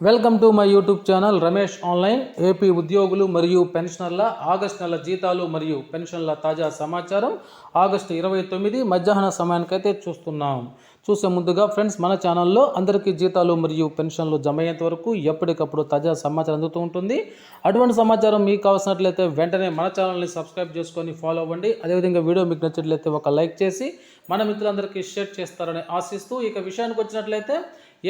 Welcome to my YouTube channel Ramesh online. AP ఉద్యోగులు మరియు పెన్షనర్ల August నెల జీతాలు మరియు పెన్షన్ల తాజా సమాచారం ఆగస్టు ఇరవై తొమ్మిది మధ్యాహ్న సమయానికైతే చూస్తున్నాం. చూసే ముందుగా ఫ్రెండ్స్ మన ఛానల్లో అందరికీ జీతాలు మరియు పెన్షన్లు జమ అయ్యేంత వరకు ఎప్పటికప్పుడు తాజా సమాచారం అందుతూ ఉంటుంది. అటువంటి సమాచారం మీకు కావాల్సినట్లయితే వెంటనే మన ఛానల్ని సబ్స్క్రైబ్ చేసుకొని ఫాలో అవ్వండి. అదేవిధంగా వీడియో మీకు నచ్చినట్లయితే ఒక లైక్ చేసి మన మిత్రులందరికీ షేర్ చేస్తారని ఆశిస్తూ ఇక విషయానికి వచ్చినట్లయితే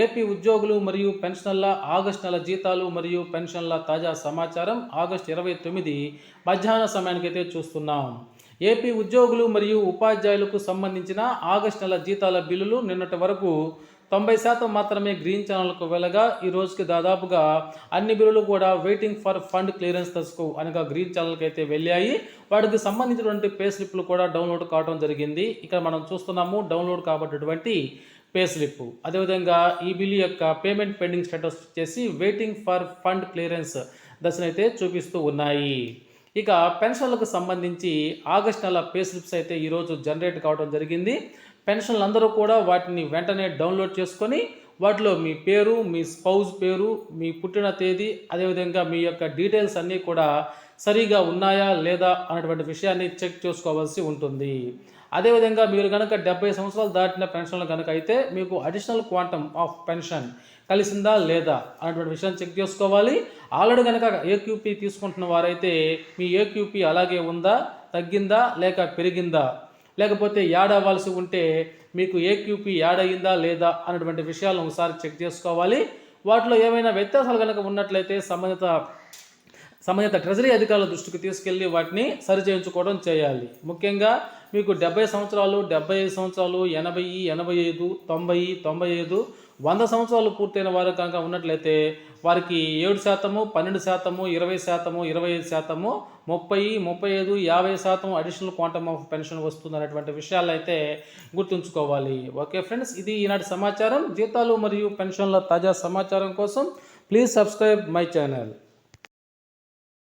ఏపీ ఉద్యోగులు మరియు పెన్షనర్ల ఆగస్టు నెల జీతాలు మరియు పెన్షన్ల తాజా సమాచారం ఆగస్టు ఇరవై తొమ్మిది మధ్యాహ్న సమయానికైతే చూస్తున్నాం. ఏపీ ఉద్యోగులు మరియు ఉపాధ్యాయులకు సంబంధించిన ఆగస్టు నెల జీతాల బిల్లులు నిన్నటి వరకు తొంభై శాతం మాత్రమే గ్రీన్ ఛానల్కు వెళ్ళగా ఈ రోజుకి దాదాపుగా అన్ని బిల్లులు కూడా వెయిటింగ్ ఫర్ ఫండ్ క్లియరెన్స్ దశకు అనగా గ్రీన్ ఛానల్కి అయితే వెళ్ళాయి. వాటికి సంబంధించినటువంటి పే స్లిప్లు కూడా డౌన్లోడ్ కావడం జరిగింది. ఇక్కడ మనం చూస్తున్నాము డౌన్లోడ్ కాబట్టినటువంటి పే స్లిప్. అదేవిధంగా ఈ బిల్ యొక్క పేమెంట్ పెండింగ్ స్టేటస్ వచ్చేసి వెయిటింగ్ ఫర్ ఫండ్ క్లియరెన్స్ దశనైతే చూపిస్తూ ఉన్నాయి. ఇక పెన్షన్లకు సంబంధించి ఆగస్ట్ నెల పే స్లిప్స్ అయితే ఈరోజు జనరేట్ కావడం జరిగింది. పెన్షన్లు అందరూ కూడా వాటిని వెంటనే డౌన్లోడ్ చేసుకొని వాటిలో మీ పేరు మీ స్పౌజ్ పేరు మీ పుట్టిన తేదీ అదేవిధంగా మీ యొక్క డీటెయిల్స్ అన్నీ కూడా సరిగా ఉన్నాయా లేదా అనేటువంటి విషయాన్ని చెక్ చేసుకోవాల్సి ఉంటుంది. అదేవిధంగా మీరు కనుక డెబ్బై సంవత్సరాలు దాటిన పెన్షన్లు కనుక అయితే మీకు అడిషనల్ క్వాంటమ్ ఆఫ్ పెన్షన్ కలిసిందా లేదా అనేటువంటి విషయాన్ని చెక్ చేసుకోవాలి. ఆల్రెడీ కనుక ఏక్యూపీ తీసుకుంటున్న వారైతే మీ ఏక్యూపీ అలాగే ఉందా తగ్గిందా లేక పెరిగిందా? లేకపోతే యాడ్ అవ్వాల్సి ఉంటే మీకు ఏక్యూపీ యాడ్ అయ్యిందా లేదా అనేటువంటి విషయాలను ఒకసారి చెక్ చేసుకోవాలి. వాటిలో ఏమైనా వ్యత్యాసాలు కనుక ఉన్నట్లయితే సంబంధిత సంబంధిత ట్రెజరీ అధికారుల దృష్టికి తీసుకెళ్ళి వాటిని సరిచేయించుకోవడం చేయాలి. ముఖ్యంగా మీకు డెబ్బై సంవత్సరాలు డెబ్బై ఐదు సంవత్సరాలు ఎనభై ఎనభై ఐదు తొంభై తొంభై ఐదు వంద సంవత్సరాలు పూర్తయిన వారు కనుక ఉన్నట్లయితే వారికి ఏడు శాతము పన్నెండు శాతము ఇరవై శాతము ఇరవై ఐదు శాతము ముప్పై ముప్పై ఐదు యాభై శాతం అడిషనల్ క్వాంటమ్ ఆఫ్ పెన్షన్ వస్తుంది అనేటువంటి విషయాలు అయితే గుర్తుంచుకోవాలి. ఓకే ఫ్రెండ్స్ ఇది ఈనాటి సమాచారం. జీతాలు మరియు పెన్షన్ల తాజా సమాచారం కోసం ప్లీజ్ సబ్స్క్రైబ్ మై ఛానల్